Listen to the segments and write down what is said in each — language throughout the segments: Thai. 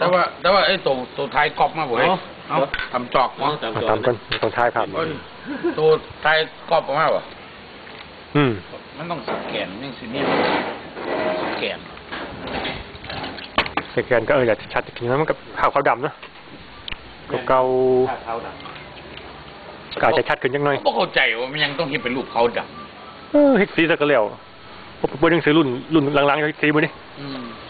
แต่ว่าแต่ว่าไอ้ตัวตัวไทยกรอบมาบ่เว้ยเอาเอาทำจอกเอาเนาะตามเอาจอตามกันต้องท้ายภาพเอ้ยตัวไทยกรอบออกมาบ่อืมมันต้องสแกนยังสินี่สแกนสแกนก็เอออยากชัดจริงๆนะมันก็ขาวขาวดำเนาะเก่าถ้าเท้าดๆก็อาจจะชัดขึ้นจังหน่อยบ่เข้าใจว่ามันยังต้องเฮ็ดเป็นรูปเขาดเออเฮ็ดสีซะก็แล้วผมเปิดหนังสือรุ่นรุ่นหลังๆเฮ็ดสีบ่นี่ำอืมขี้เหนี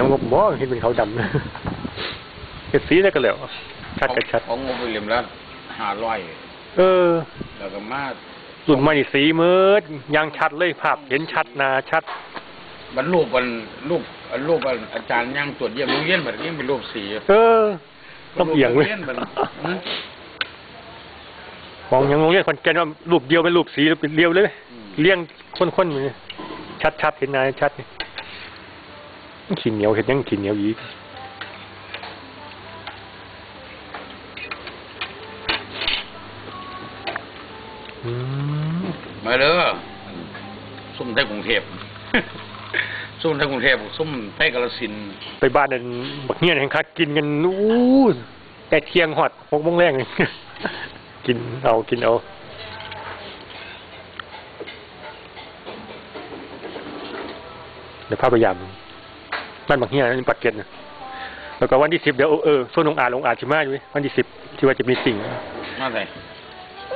ยวบ่บ่เห็นเป็นขาวดำเฮ็ดสีซะก็แล้วชัดก็ชัดของงบไปเล่มละ500เออ แล้วก็มารุ่นใหม่นี่สีมืดยังชัดเลยภาพเห็นชัดหนาชัดบรรรูปมันรูปอันรูปอันอาจารย์ยังตรวจเยี่ยมโรงเรียนบัดนี้เป็นรูปสีเออต้องเอียงเลยโรงรีนบัดอืมของอย่างโรงเรียนคอนแกนว่ารูปเดียวเป็นรูปสีเป็นเดียวเลยอืมเลี้ยงข้นๆอยู่นี่ชัดๆเห็นหนาชัดนี่ ขี้เหนียวเห็นยังขี้เหนียวอีกอืมมาเด้อซุ่มไทยกรุงเทพซุ่มไทยกรุงเทพซุ่มไทยกาฬสินธุ์ไปบ้านนั่นบักเงี้ยนแห่งคักกินกันอู้แต่เที่ยงหอดหกโมงแรงกินเอากินเอาเดี๋ยวพาไปยาม บ้านบางเฮียนี่ปักเก็ตนะแล้วก็วันที่สิบเดี๋ยวเออส่วนองอาจลงอาจชิมาอยู่วันที่สิบที่ว่าจะมีติ่งมาใส่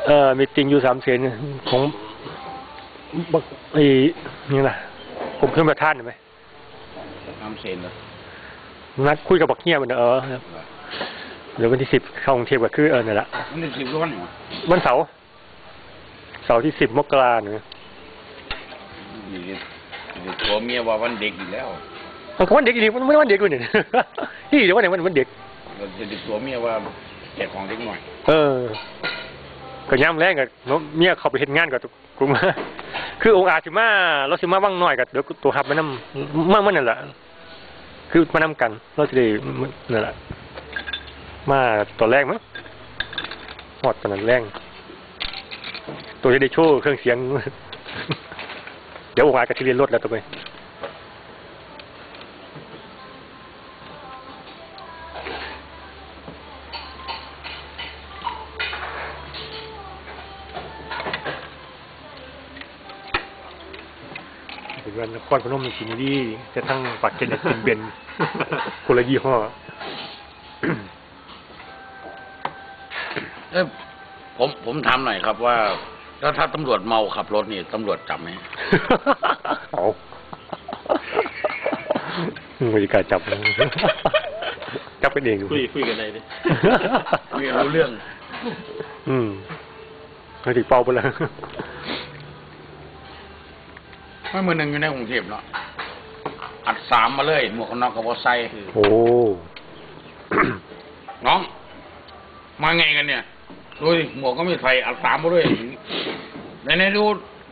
เอ่อมีติงอยู่สามเซนของบักไอ้นี่ล่ะผมขึ้นมาท่านเห็นไหมน้ำเซนเลยนัดคุยกับบักเฮียมันเออเดี๋ยววันที่สิบเข้ากรุงเทพก็คือเออนั่แหละมันเป็นสิบร้อนวันเสาร์เสาร์ที่สิบมกราเนี่ยนี่ดินี่ตัวเมียว่าวันเด็กอีกแล้ว มันก็วันเด็กอีกทีมันไม่ได้วันเด็กเลยเนี่ยที่เดี๋ยววันไหนวันวันเด็กเราจะติดตัวเมียว่าแจกของเด็กหน่อย เออก็ย่ำแรงกับเมียเขาไปเห็นงานกับกูมาคือองค์อาจสิมาเราสิมาว่างหน่อยกับเดี๋ยวตัวหับมานำมาเมื่อนั่นแหละคือมานำกันเราจะได้นั่นแหละมาตอนแรกมั้งหอดตอนนั้นแรงตัวจะได้โชว์เครื่องเสียง เดี๋ยวองค์อาจจะเรียนรถแล้วตัวไป ถึงวันนครพนมมันกินดีจะทั้งปากเกนกินเบนคนละยี่ห้อเอ้ยผมผมถามหน่อยครับว่าแล้วถ้าตำรวจเมาขับรถนี่ตำรวจจับไหมเอาบริการจับจับกันเองำคุยคุยกันได้ดิคุยกันรู้เรื่อง อืมเขาถึงเป่าไปแล้ว ไม่มือหนึ่งอยู่ในกรุงเทพเนาะอัดสามมาเลย หมวกกันน็อกกับวอใส่โอ้น้อง มาไงกันเนี่ยดูดิหมวกก็ไม่ใส่อัดสามมาด้วยไหนไหนๆดู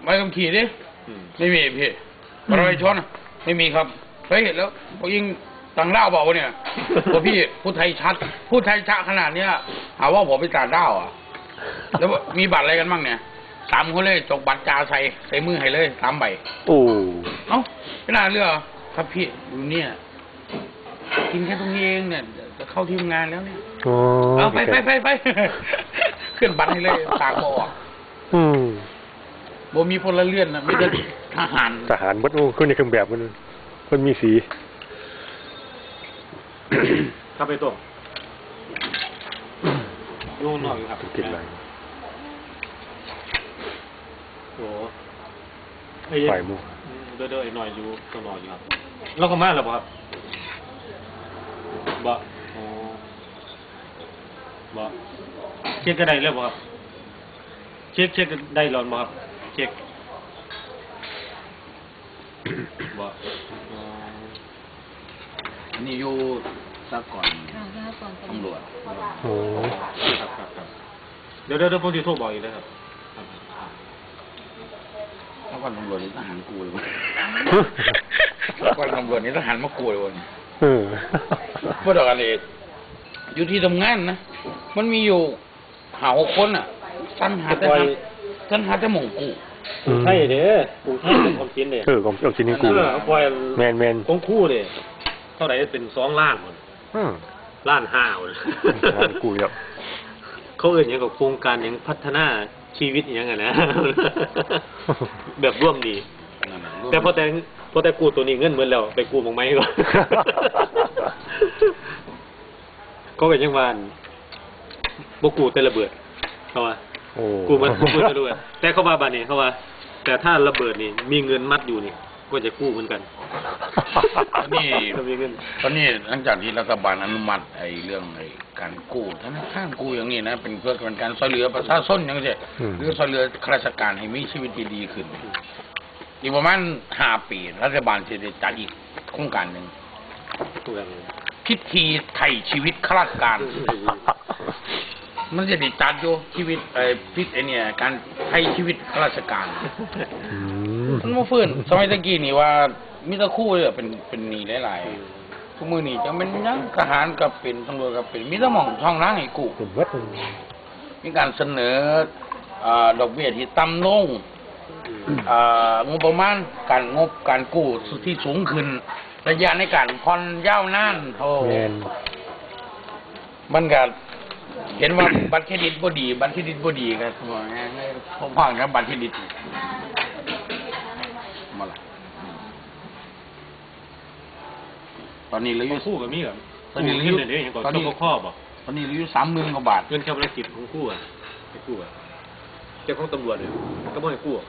ใบขับขี่ดิอืมไม่มีพี่บัตรประชาชนอะไม่มีครับเฮ้ยแล้วพวกยิงต่างด้าวเปล่าวะเนี่ยพวกพี่พูดไทยชัด พูดไทยชัดขนาดเนี้ยหาว่าผมเป็นต่างด้าวอะ แล้วมีบัตรอะไรกันบ้างเนี่ย สามคนเลยจกบัตรจาใส่ใส่มือให้เลยสามใบโอ้เอ้าไม่น่าเลือกครับพี่ดูเนี่ยกินแค่ตรงนี้เองเนี่ยจะเข้าทีมงานแล้วเนี่ยโอ้เอาไปไปไปไปขึ้นบัตรให้เลยตากบออกอืมบ่มีพลเรือนนะไม่ได้ทหารทหารมัดโอ้ขึ้นในเครื่องแบบมันมันมีสีเข้าไปตัวอยูข้างนอกอยู่ครับกินอะไร โอ้ไอ้ไฟมุกอืมเด้อเด้อไอ้หน่อยอยู่ตัวนอนอยู่ครับเราก็มาแล้วบ่ครับบ่อ๋อบ่เช็คก็ได้แล้วบ่ครับ เช็คเช็คก็ได้แล้วบ่ครับ เช็คบ่อ๋อนี่อยู่สักก่อนค่ะหน้าก่อนตำรวจโอ้ครับครับครับเดี๋ยวเดี๋ยวเดี๋ยวผมจะโทรบอกอีกนะครับ ครับแล้วก่อนตำรวจนี่ทหารกูเลยวะก่อนตำรวจนี่ทหารมากูเลยวะเนี่ยเออพวกดอกอะไรอยู่ที่ทำงานนะมันมีอยู่หาหกคนอะสันหาแต่หาสันหาแต่หมองกูอืมใช่เด้อกูใช่เป็นความคิดเด้เออของเอาสินี่กูเออปล่อยแมนแมนของคู่เด้เท่าไหร่เป็นสองล้านหมดอืมล้านห้าหมดของกูเยอะเขาเอ่ยอย่างกับโครงการอย่างพัฒนา ชีวิตอย่างไงนะ แบบร่วมดีนั่นน่ะแต่พอแต่พอแต่กู้ตัวนี้เงินเหมือนแล้วไปกู้มองไหมก่อนก็เป็นยังวานบ่กู้แต่ระเบิด เขาว่าโอ้กู้มันกู้แต่ระเบิดแต่เขาว่าบานี้เขาว่า แต่ถ้าระเบิดนี่ มีเงินมัดอยู่นี่ ก็จะกู้เหมือนกัน ตอนนี้ถ้ามีเงินตอนนี้หลังจากที่รัฐบาลอนุมัติไอ้เรื่องไอ้การกู้ธนาคารกู้อย่างนี้นะเป็นเพื่อเป็นการช่วยเหลือประชาชนอย่างเงี้ยอืมหรือช่วยเหลือข้าราชการให้มีชีวิตที่ดีขึ้นอีกประมาณห้าปีรัฐบาลจะได้จัดอีกโครงการหนึ่งกู้กันพิธีไถ่ชีวิตข้าราชการ มันจะได้จัดอยู่ชีวิตไอ้พิษไอ้เนี่ย การไถ่ชีวิตข้าราชการอืมมันมาฟื้นสมัยตะกี้นี่ว่ามิตรคู่เนี่ยเป็นเป็นหนีหลายๆทุกมือนี่จะเป็นหยังทหารกับเป็นตำรวจกับเป็นมิตรหม่องช่องล่างให้กู้เป็นเบิดมีการเสนออ่าดอกเบี้ยที่ต่ำลงอ่างบประมาณการงบการกู้ที่สูงขึ้น ระยะในการผ่อนยาวนานโอ้แมนมันก็เห็นว่า บัตรเครดิตบ่ดี บัตรเครดิตบ่ดีกันว่าไงผมฟังครับบัตรเครดิตมาละ ตอนนี้เหลืออขอยู่งคู่กับมีกับตอนนี้กู้เงินเดี๋ยวอย่างก่อนตอนนี้เจ้าข้อบอกตอนนี้เหลืออยู่สามหมื่นกว่าบาท เงินชาวธุรกิจของคู่อะไปกู้อะเจ้าของตำรวจเนี่ยก็ไม่ให้กู้อะ